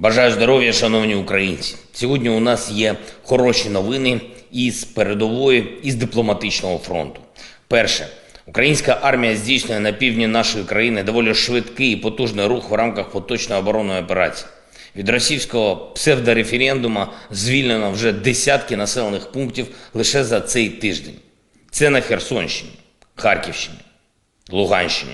Бажаю здоров'я, шановні українці. Сьогодні у нас є хороші новини із передової, із дипломатичного фронту. Перше, українська армія здійснює на півдні нашої країни доволі швидкий і потужний рух в рамках поточної оборонної операції. Від російського псевдореферендума звільнено вже десятки населених пунктів лише за цей тиждень. Це на Херсонщині, Харківщині, Луганщині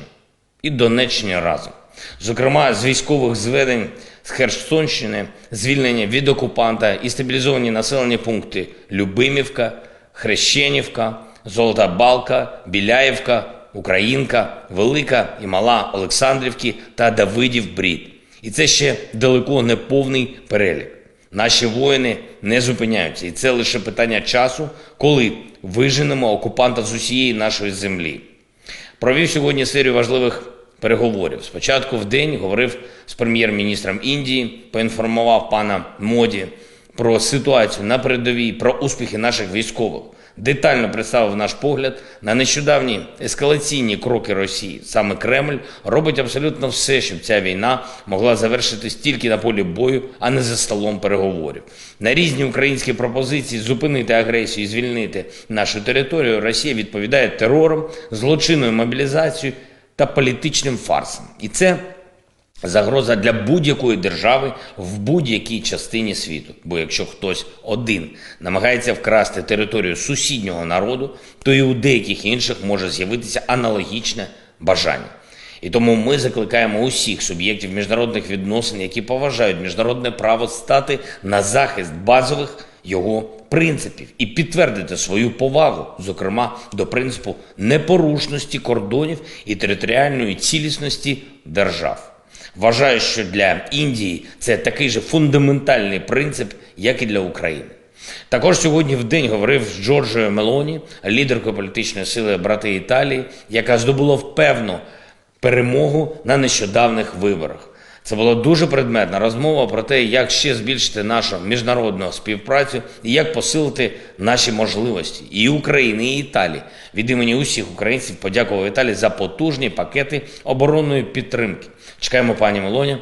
і Донеччині разом. Зокрема, з військових зведень з Херсонщини звільнення від окупанта і стабілізовані населені пункти Любимівка, Хрещенівка, Золота Балка, Біляєвка, Українка, Велика і Мала Олександрівки та Давидів Брід. І це ще далеко не повний перелік. Наші воїни не зупиняються, і це лише питання часу, коли виженемо окупанта з усієї нашої землі. Провів сьогодні серію важливих переговорів. Спочатку в день говорив з прем'єр-міністром Індії, поінформував пана Моді про ситуацію на передовій, про успіхи наших військових. Детально представив наш погляд на нещодавні ескалаційні кроки Росії. Саме Кремль робить абсолютно все, щоб ця війна могла завершитись тільки на полі бою, а не за столом переговорів. На різні українські пропозиції зупинити агресію і звільнити нашу територію. Росія відповідає терором, злочинною мобілізацією та політичним фарсом. І це загроза для будь-якої держави в будь-якій частині світу. Бо якщо хтось один намагається вкрасти територію сусіднього народу, то і у деяких інших може з'явитися аналогічне бажання. І тому ми закликаємо усіх суб'єктів міжнародних відносин, які поважають міжнародне право, стати на захист базових його принципів і підтвердити свою повагу, зокрема до принципу непорушності кордонів і територіальної цілісності держав. Вважаю, що для Індії це такий же фундаментальний принцип, як і для України. Також сьогодні в день говорив з Джорджією Мелоні, лідеркою політичної сили брати Італії, яка здобула впевну перемогу на нещодавних виборах. Це була дуже предметна розмова про те, як ще збільшити нашу міжнародну співпрацю і як посилити наші можливості і України, і Італії. Від імені усіх українців подякував Італії за потужні пакети оборонної підтримки. Чекаємо пані Мелоні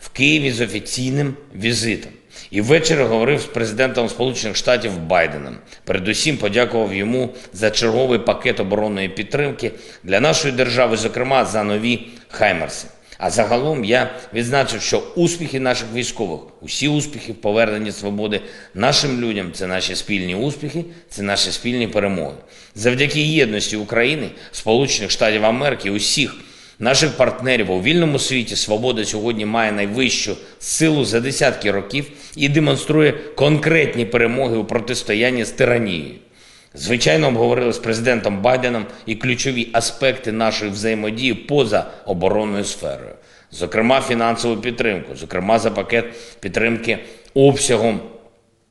в Києві з офіційним візитом. І ввечері говорив з президентом Сполучених Штатів Байденом. Передусім подякував йому за черговий пакет оборонної підтримки для нашої держави, зокрема за нові Хаймерси. А загалом я відзначив, що успіхи наших військових, усі успіхи в поверненні свободи нашим людям це наші спільні успіхи, це наші спільні перемоги. Завдяки єдності України, Сполучених Штатів Америки, усіх наших партнерів у вільному світі свобода сьогодні має найвищу силу за десятки років і демонструє конкретні перемоги у протистоянні з тиранією. Звичайно, обговорили з президентом Байденом і ключові аспекти нашої взаємодії поза оборонною сферою, зокрема фінансову підтримку, зокрема за пакет підтримки обсягом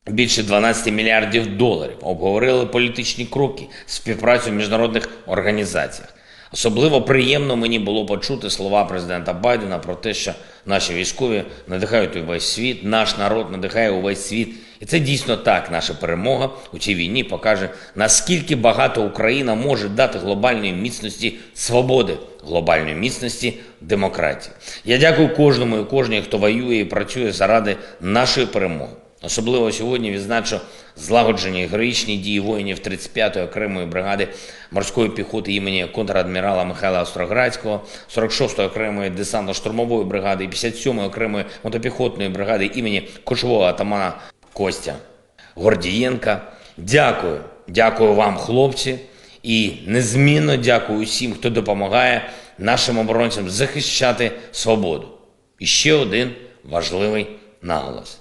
більше 12 мільярдів доларів. Обговорили політичні кроки, співпрацю в міжнародних організаціях. Особливо приємно мені було почути слова президента Байдена про те, що наші військові надихають увесь світ, наш народ надихає увесь світ. І це дійсно так. Наша перемога у цій війні покаже, наскільки багато Україна може дати глобальної міцності свободи, глобальної міцності демократії. Я дякую кожному і кожній, хто воює і працює заради нашої перемоги. Особливо сьогодні відзначу злагоджені героїчні дії воїнів 35-ї окремої бригади морської піхоти імені контрадмірала Михайла Остроградського, 46-ї окремої десантно-штурмової бригади і 57-ї окремої мотопіхотної бригади імені кошового атамана Костя Гордієнка. Дякую, дякую вам, хлопці, і незмінно дякую усім, хто допомагає нашим оборонцям захищати свободу. І ще один важливий наголос.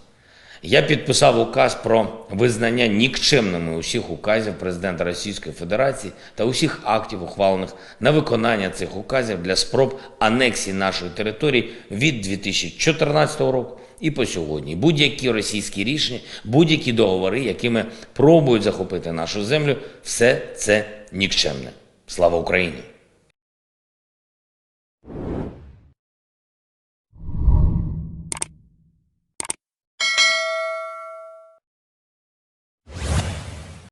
Я підписав указ про визнання нікчемними усіх указів президента Російської Федерації та усіх актів, ухвалених на виконання цих указів для спроб анексії нашої території від 2014 року і по сьогодні. Будь-які російські рішення, будь-які договори, якими пробують захопити нашу землю, все це нікчемне. Слава Україні!